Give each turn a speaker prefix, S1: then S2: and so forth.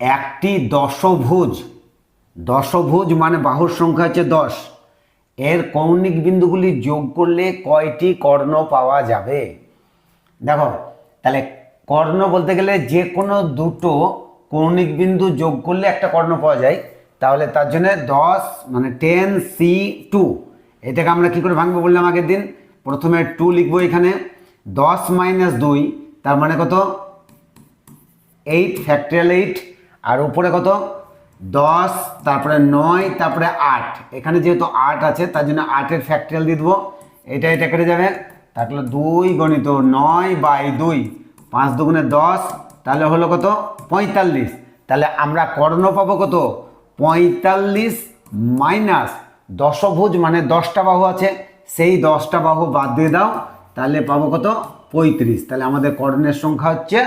S1: একটি দশভুজ। দশভুজ মানে বাহুর সংখ্যা হচ্ছে দশ। এর কৌণিক বিন্দুগুলি যোগ করলে কয়টি কর্ণ পাওয়া যাবে? দেখো, তাহলে কর্ণ বলতে গেলে যে কোনো দুটো কৌণিক বিন্দু যোগ করলে একটা কর্ণ পাওয়া যায়। তাহলে তার জন্য দশ মানে টেন সি টু। এটাকে আমরা কী করে ভাঙবো বললাম আগের দিন? প্রথমে টু লিখব এখানে। দশ মাইনাস দুই, তার মানে কত? Eight, factorial eight. আর উপরে কত? দশ, তারপরে নয়, তারপরে আট। এখানে যেহেতু আট আছে, তার জন্য আটের ফ্যাক্টরিয়াল দিয়ে দেবো। এটা এটা কেটে যাবে। তাহলে দুই গণিত নয় বাই দুই, পাঁচ দুগুণে দশ, তাহলে হলো কত? পঁয়তাল্লিশ। তাহলে আমরা কর্ণ পাবো কত? পঁয়তাল্লিশ মাইনাস দশভুজ মানে দশটা বাহু আছে, সেই দশটা বাহু বাদ দিয়ে দাও। তাহলে পাবো কত? পঁয়ত্রিশ। তাহলে আমাদের কর্ণের সংখ্যা হচ্ছে